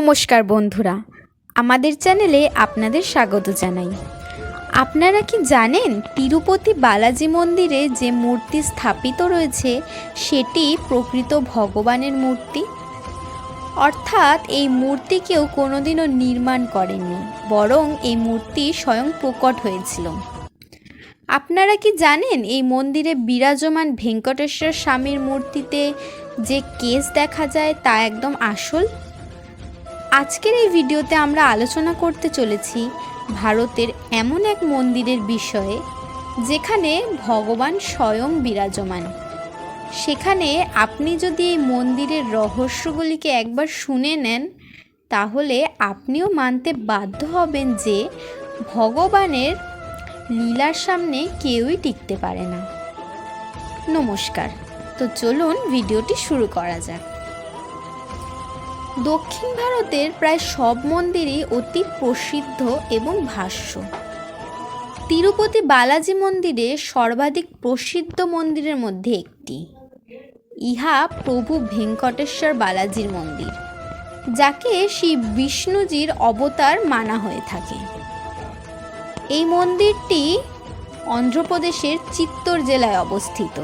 নমস্কার বন্ধুরা, আমাদের চ্যানেলে আপনাদের স্বাগত জানাই। আপনারা কি জানেন তিরুপতি বালাজি মন্দিরে যে মূর্তি স্থাপিত রয়েছে, সেটি প্রকৃত ভগবানের মূর্তি? অর্থাৎ এই মূর্তি কেউ কোনোদিনও নির্মাণ করেনি, বরং এই মূর্তি স্বয়ং প্রকট হয়েছিল। আপনারা কি জানেন এই মন্দিরে বিরাজমান ভেঙ্কটেশ্বর স্বামীর মূর্তিতে যে কেস দেখা যায় তা একদম আসল? আজকের এই ভিডিওতে আমরা আলোচনা করতে চলেছি ভারতের এমন এক মন্দিরের বিষয়ে, যেখানে ভগবান স্বয়ং বিরাজমান। সেখানে আপনি যদি এই মন্দিরের রহস্যগুলিকে একবার শুনে নেন, তাহলে আপনিও মানতে বাধ্য হবেন যে ভগবানের লীলার সামনে কেউই টিকতে পারে না। নমস্কার। তো চলুন ভিডিওটি শুরু করা যাক। দক্ষিণ ভারতের প্রায় সব মন্দিরই অতি প্রসিদ্ধ এবং ভাষ্য। তিরুপতি বালাজি মন্দিরে সর্বাধিক প্রসিদ্ধ মন্দিরের মধ্যে একটি। ইহা প্রভু ভেঙ্কটেশ্বর বালাজির মন্দির, যাকে শ্রী বিষ্ণুজির অবতার মানা হয়ে থাকে। এই মন্দিরটি অন্ধ্রপ্রদেশের চিত্তর জেলায় অবস্থিত।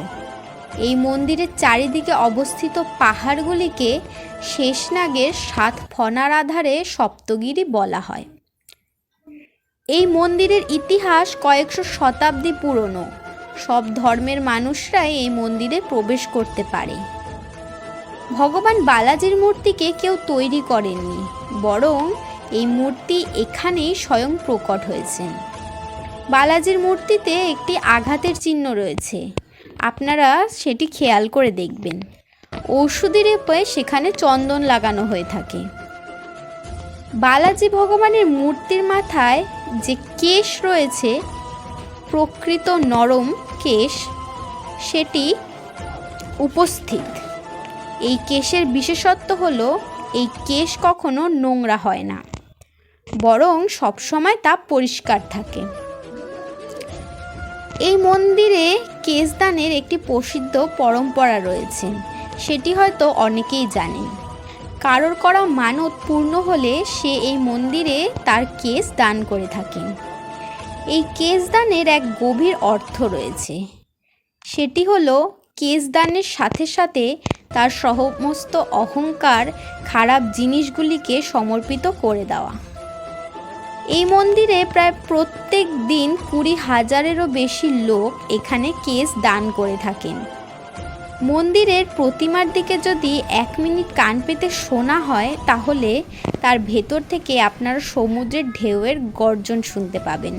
এই মন্দিরের চারিদিকে অবস্থিত পাহাড়গুলিকে শেষনাগের সাত ফনার আধারে সপ্তগিরি বলা হয়। এই মন্দিরের ইতিহাস কয়েকশো শতাব্দী পুরনো। সব ধর্মের মানুষরাই এই মন্দিরে প্রবেশ করতে পারে। ভগবান বালাজির মূর্তিকে কেউ তৈরি করেননি, বরং এই মূর্তি এখানেই স্বয়ং প্রকট হয়েছেন বালাজির মূর্তিতে একটি আঘাতের চিহ্ন রয়েছে। আপনারা সেটি খেয়াল করে দেখবেন। ঔষধি রেপে সেখানে চন্দন লাগানো হয়ে থাকে। বালাজি ভগবানের মূর্তির মাথায় যে কেশ রয়েছে, প্রকৃত নরম কেশ, সেটি উপস্থিত। এই কেশের বিশেষত্ব হল, এই কেশ কখনো নোংরা হয় না। বরং সবসময় তা পরিষ্কার থাকে। এই মন্দিরে কেশদানের একটি প্রসিদ্ধ পরম্পরা রয়েছে। সেটি হয়তো অনেকেই জানেন। কারোর করা মানত পূর্ণ হলে সে এই মন্দিরে তার কেস দান করে থাকেন। এই কেস দানের এক গভীর অর্থ রয়েছে। সেটি হলো কেস দানের সাথে সাথে তার সমস্ত অহংকার, খারাপ জিনিসগুলিকে সমর্পিত করে দেওয়া। এই মন্দিরে প্রায় প্রত্যেক দিন কুড়ি হাজারেরও বেশি লোক এখানে কেস দান করে থাকেন। মন্দিরের প্রতিমার দিকে যদি এক মিনিট কান পেতে শোনা হয়, তাহলে তার ভেতর থেকে আপনারা সমুদ্রের ঢেউয়ের গর্জন শুনতে পাবেন।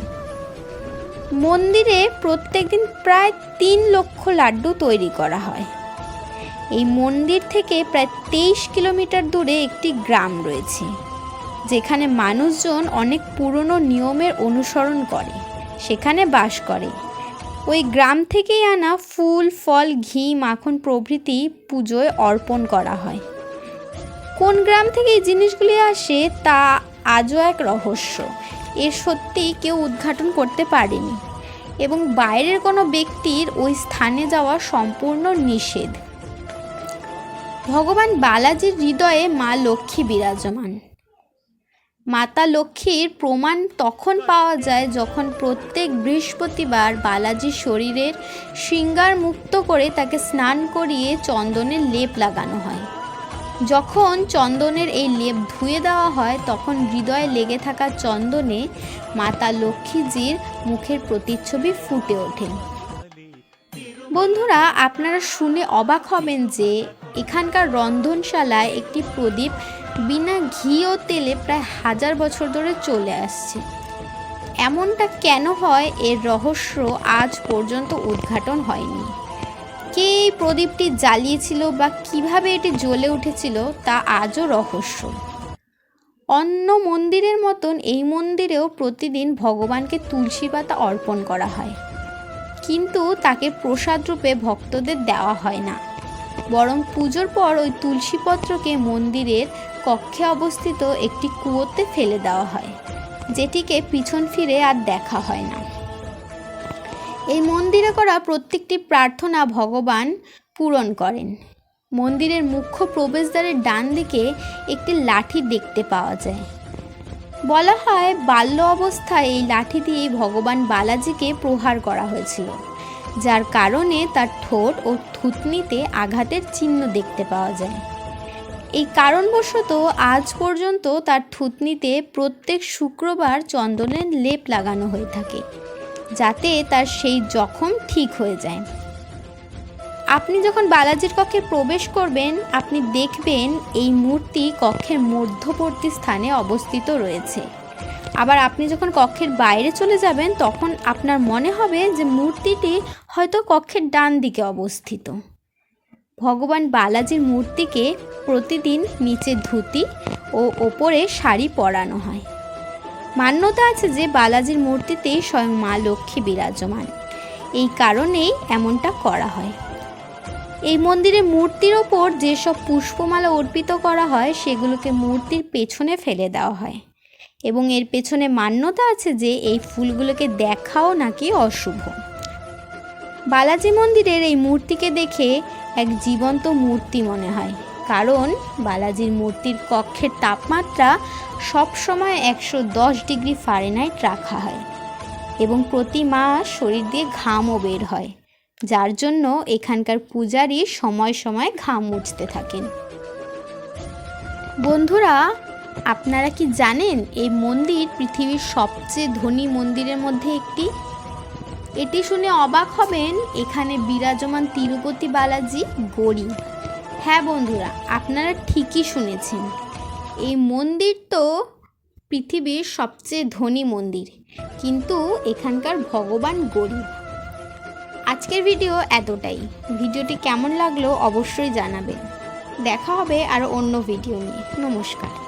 মন্দিরে প্রত্যেকদিন প্রায় তিন লক্ষ লাড্ডু তৈরি করা হয়। এই মন্দির থেকে প্রায় তেইশ কিলোমিটার দূরে একটি গ্রাম রয়েছে। যেখানে মানুষজন অনেক পুরনো নিয়মের অনুসরণ করে, সেখানে বাস করে। ওই গ্রাম থেকেই আনা ফুল, ফল, ঘি, মাখন প্রভৃতি পুজোয় অর্পণ করা হয়। কোন গ্রাম থেকে এই জিনিসগুলি আসে তা আজও এক রহস্য। এর সত্যিই কেউ উদ্ঘাটন করতে পারেনি। এবং বাইরের কোনো ব্যক্তির ওই স্থানে যাওয়া সম্পূর্ণ নিষেধ। ভগবান বালাজির হৃদয়ে মা লক্ষ্মী বিরাজমান। মাতা লক্ষ্মীর প্রমাণ তখন পাওয়া যায় যখন প্রত্যেক বৃহস্পতিবার বালাজির শরীরের শৃঙ্গার মুক্ত করে তাকে স্নান করিয়ে চন্দনের লেপ লাগানো হয়। যখন চন্দনের এই লেপ ধুয়ে দেওয়া হয়, তখন হৃদয়ে লেগে থাকা চন্দনে মাতা লক্ষ্মীজির মুখের প্রতিচ্ছবি ফুটে ওঠে। বন্ধুরা, আপনারা শুনে অবাক হবেন যে এখানকার রন্ধনশালায় একটি প্রদীপ বিনা ঘি ও তেলে প্রায় হাজার বছর ধরে চলে আসছে। এমনটা কেন হয়? এর রহস্য আজ পর্যন্ত উদ্ঘাটন হয়নি। কে এই প্রদীপটি জ্বালিয়েছিল বা কীভাবে এটি জ্বলে উঠেছিল তা আজও রহস্য। অন্য মন্দিরের মতন এই মন্দিরেও প্রতিদিন ভগবানকে তুলসী পাতা অর্পণ করা হয়। কিন্তু তাকে প্রসাদ রূপে ভক্তদের দেওয়া হয় না। বরং পুজোর পর ওই তুলসীপত্রকে মন্দিরের কক্ষে অবস্থিত একটি কুয়োতে ফেলে দেওয়া হয়, যেটিকে পিছন ফিরে আর দেখা হয় না। এই মন্দিরে করা প্রত্যেকটি প্রার্থনা ভগবান পূরণ করেন। মন্দিরের মুখ্য প্রবেশদ্বারের ডান দিকে একটি লাঠি দেখতে পাওয়া যায়। বলা হয়, বাল্য অবস্থায় এই লাঠি দিয়ে ভগবান বালাজিকে প্রহার করা হয়েছিল, যার কারণে তার ঠোঁট ও থুতনিতে আঘাতের চিহ্ন দেখতে পাওয়া যায়। এই কারণবশত আজ পর্যন্ত তার থুতনিতে প্রত্যেক শুক্রবার চন্দনের লেপ লাগানো হয়ে থাকে, যাতে তার সেই জখম ঠিক হয়ে যায়। আপনি যখন বালাজির কক্ষে প্রবেশ করবেন, আপনি দেখবেন এই মূর্তি কক্ষের মধ্যবর্তী স্থানে অবস্থিত রয়েছে। আবার আপনি যখন কক্ষের বাইরে চলে যাবেন, তখন আপনার মনে হবে যে মূর্তিটি হয়তো কক্ষের ডান দিকে অবস্থিত। ভগবান বালাজির মূর্তিকে প্রতিদিন নিচে ধুতি ও ওপরে শাড়ি পরানো হয়। মান্যতা আছে যে বালাজির মূর্তিতেই স্বয়ং মা লক্ষ্মী বিরাজমান। এই কারণেই এমনটা করা হয়। এই মন্দিরে মূর্তির ওপর যেসব পুষ্পমালা অর্পিত করা হয়, সেগুলোকে মূর্তির পেছনে ফেলে দেওয়া হয়। এবং এর পেছনে মান্যতা আছে যে এই ফুলগুলোকে দেখাও নাকি অশুভ। বালাজি মন্দিরের এই মূর্তিকে দেখে এক জীবন্ত মূর্তি মনে হয়। কারণ বালাজির মূর্তির কক্ষের তাপমাত্রা সবসময় একশো দশ ডিগ্রি ফারেনহাইট রাখা হয় এবং প্রতি মাস শরীর দিয়ে ঘামও বের হয়, যার জন্য এখানকার পূজারী সময় সময় ঘাম মুছতে থাকেন। বন্ধুরা, আপনারা কি জানেন এই মন্দির পৃথিবীর সবচেয়ে ধনী মন্দিরের মধ্যে একটি? এটি শুনে অবাক হবেন এখানে বিরাজমান তিরুপতি বালাজি গরিব। হ্যাঁ বন্ধুরা, আপনারা ঠিকই শুনেছেন। এই মন্দির তো পৃথিবীর সবচেয়ে ধনী মন্দির, কিন্তু এখানকার ভগবান গরিব। আজকের ভিডিও এতটাই। ভিডিওটি কেমন লাগল অবশ্যই জানাবেন। দেখা হবে আরও অন্য ভিডিও নিয়ে। নমস্কার।